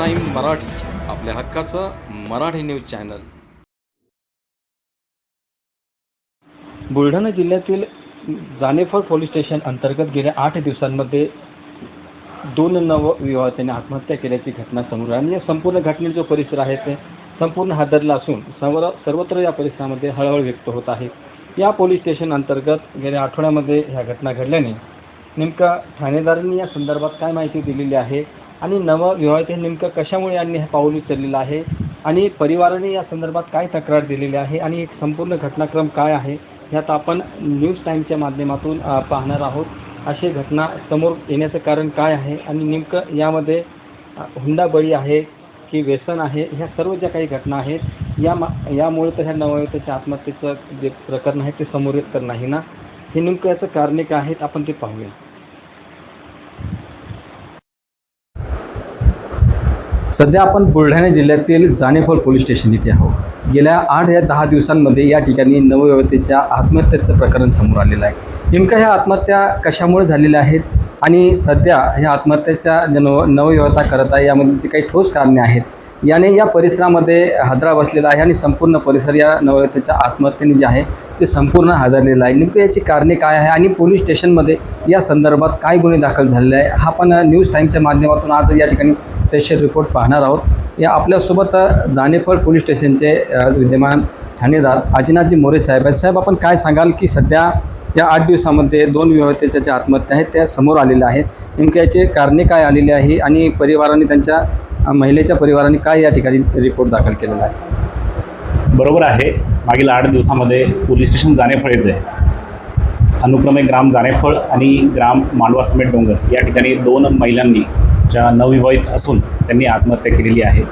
मराठी आपल्या हक्काचं Marathi news channel. Buldhana जिल्ह्यातील जानेफळ पोलीस स्टेशन अंतर्गत गेल्या आठ दिवसांमध्ये दोन नवविवाहितांनी आत्महत्या केल्याची घटना समोर आली. आणि या संपूर्ण घटनेचा जो परिसर आहे ते संपूर्ण हादरला असून सर्व सर्वत्र या परिसरामध्ये हळहळ व्यक्त होत आहे. या पोलीस स्टेशन अंतर्गत गेल्या आठवड्यामध्ये ह्या घटना घडल्याने नेमका ठाणेदारांनी या संदर्भात काय माहिती दिलेली आहे? आणि नवविवाहित नेमकं कशामुळे यांनी हे पाऊल उचललेलं आहे? आणि परिवाराने या संदर्भात काय तक्रार दिलेली आहे? आणि एक संपूर्ण घटनाक्रम काय आहे? ह्यात आपण न्यूज टाईमच्या माध्यमातून पाहणार आहोत. अशी घटना समोर येण्याचं कारण काय आहे? आणि नेमकं यामध्ये हुंडा हुंडाबळी आहे की व्यसन आहे? ह्या सर्व ज्या काही घटना आहेत या मा यामुळे तर ह्या नवविवाहिताच्या आत्महत्येचं जे प्रकरण आहे ते समोर येत तर नाही ना? हे नेमकं याचं कारणे काय आहेत? आपण ते पाहूया. सध्या आपण बुलढाणा जिल्ह्यातील जानेफळ पोलीस स्टेशन इथे आहोत. गेल्या आठ या दहा दिवसांमध्ये या ठिकाणी नवयुवतीच्या आत्महत्येचं प्रकरण समोर आलेलं आहे. नेमक्या ह्या आत्महत्या कशामुळे झालेल्या आहेत आणि सध्या ह्या आत्महत्येच्या ज्या नव नवयुवता करत आहे यामध्ये जी काही ठोस कारणे आहेत याने या परिसरामध्ये हादरा बसलेला आहे आणि संपूर्ण परिसर या नवविवाहितेच्या आत्महत्येने जे आहे ते संपूर्ण हादरलेलं आहे. नेमकं याची कारणे काय आहे आणि पोलीस स्टेशनमध्ये या संदर्भात काय गुन्हे दाखल झालेले आहे हा पण न्यूज टाईमच्या माध्यमातून आज या ठिकाणी स्पेशल रिपोर्ट पाहणार आहोत. या आपल्यासोबत जानेफळ पोलीस स्टेशनचे विद्यमान ठाणेदार आजीनाथजी मोरे साहेब आहेत. साहेब आपण काय सांगाल की सध्या या आठ दिवसामध्ये दोन विवाहितेच्या ज्या आत्महत्या आहेत त्या समोर आलेल्या आहेत. नेमक्या याचे कारणे काय आलेली आहे आणि परिवाराने त्यांच्या महिलेच्या परिवाराने काय या ठिकाणी रिपोर्ट दाखल केलेला आहे? बरोबर आहे. मागील आठ दिवसामध्ये पोलीस स्टेशन जाणेफळ येते अनुक्रमे ग्राम जानेफळ आणि ग्राम मांडवा समेत डोंगर या ठिकाणी दोन महिलांनी ज्या नवविवाहित असून त्यांनी आत्महत्या केलेली आहे.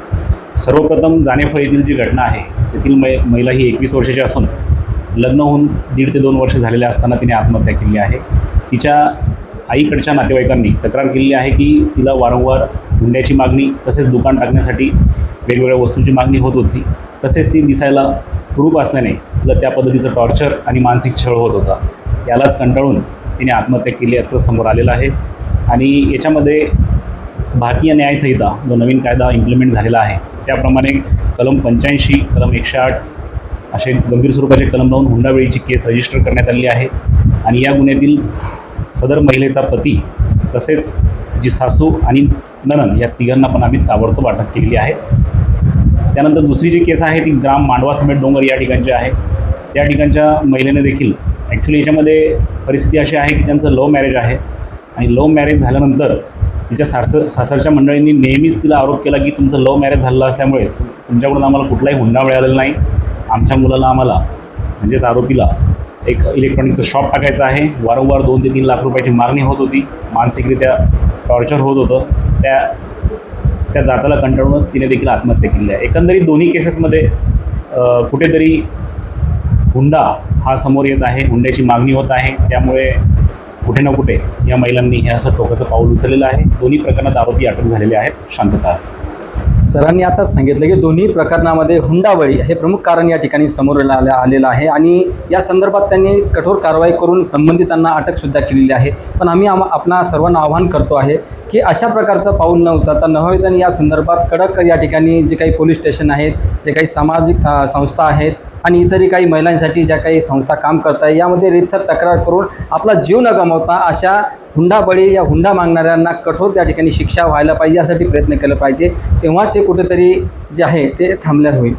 सर्वप्रथम जाणेफळ येथील जी घटना आहे तेथील मै महिला ही एकवीस वर्षाची असून लग्न होऊन दीड ते दोन वर्ष झालेले असताना तिने आत्महत्या केली आहे. तिच्या आईकडच्या नातेवाईकांनी तक्रार केलेली आहे की तिला वारंवार हुंड्याची मागणी तसेच दुकान टाकण्यासाठी वेगवेगळ्या वस्तूंची मागणी होत होती. तसेच ती दिसायला कुरूप असल्याने तिला त्या पद्धतीचं टॉर्चर आणि मानसिक छळ होत होता. यालाच कंटाळून तिने आत्महत्या केली याचं समोर आलेलं आहे. आणि याच्यामध्ये भारतीय न्यायसंहिता जो नवीन कायदा इम्प्लिमेंट झालेला आहे त्याप्रमाणे कलम पंच्याऐंशी कलम एकशे आठ असे गंभीर स्वरूपाचे कलम लावून हुंडावेळीची केस रजिस्टर करण्यात आली आहे. आणि या गुन्ह्यातील सदर महिलेचा पती तसेच जी सासू आणि ननन या तिघांना पण आम्ही ताबडतोब अटक केलेली आहे. त्यानंतर दुसरी जी केस आहे ती ग्राम मांडवा समेत डोंगर या ठिकाणची आहे. त्या ठिकाणच्या महिलेने देखील ॲक्च्युली याच्यामध्ये परिस्थिती अशी आहे की त्यांचं लव्ह मॅरेज आहे. आणि लव्ह मॅरेज झाल्यानंतर तिच्या सासर सासरच्या मंडळींनी नेहमीच तिला आरोप केला की तुमचं लव्ह मॅरेज झालेलं असल्यामुळे तुमच्याकडून आम्हाला कुठलाही हुंडा मिळालेला नाही. आमच्या मुलाला आम्हाला म्हणजेच आरोपीला एक इलेक्ट्रॉनिकचं शॉप टाकायचं आहे. वारंवार दोन ते तीन लाख रुपयाची मागणी होत होती. मानसिकरित्या टॉर्चर होत होतं. त्या त्या जाचाला कंटाळूनच तिने देखील आत्महत्या केली आहे. एकंदरीत दोन्ही केसेसमध्ये कुठेतरी हुंडा हा समोर येत आहे. हुंड्याची मागणी होत आहे. त्यामुळे कुठे ना कुठे या महिलांनी हे असं टोकाचं पाऊल उचललेलं आहे. दोन्ही प्रकरणात आरोपी अटक झालेले आहेत. शांतता. आहे सरांनी आताच सांगितलं की दोन्ही प्रकरणामध्ये हुंडाबळी हे प्रमुख कारण या ठिकाणी समोर आलेलं आहे आणि या संदर्भात त्यांनी कठोर कारवाई करून संबंधितांना अटकसुद्धा केलेली आहे. पण आम्ही आम आपणा सर्वांना आवाहन करतो आहे की अशा प्रकारचं पाऊल न उचलता नव्हे या संदर्भात कडक या ठिकाणी जे काही पोलीस स्टेशन आहेत जे काही सामाजिक सा- संस्था आहेत आणि इतरही काही महिलांसाठी ज्या काही संस्था काम करत आहे यामध्ये रितसर तक्रार करून आपला जीव न गमावता अशा हुंडाबळी या हुंडा मागणाऱ्यांना कठोर त्या ठिकाणी शिक्षा व्हायला पाहिजे यासाठी प्रयत्न केला पाहिजे. तेव्हाच हे कुठेतरी जे आहे ते थांबल्यास होईल.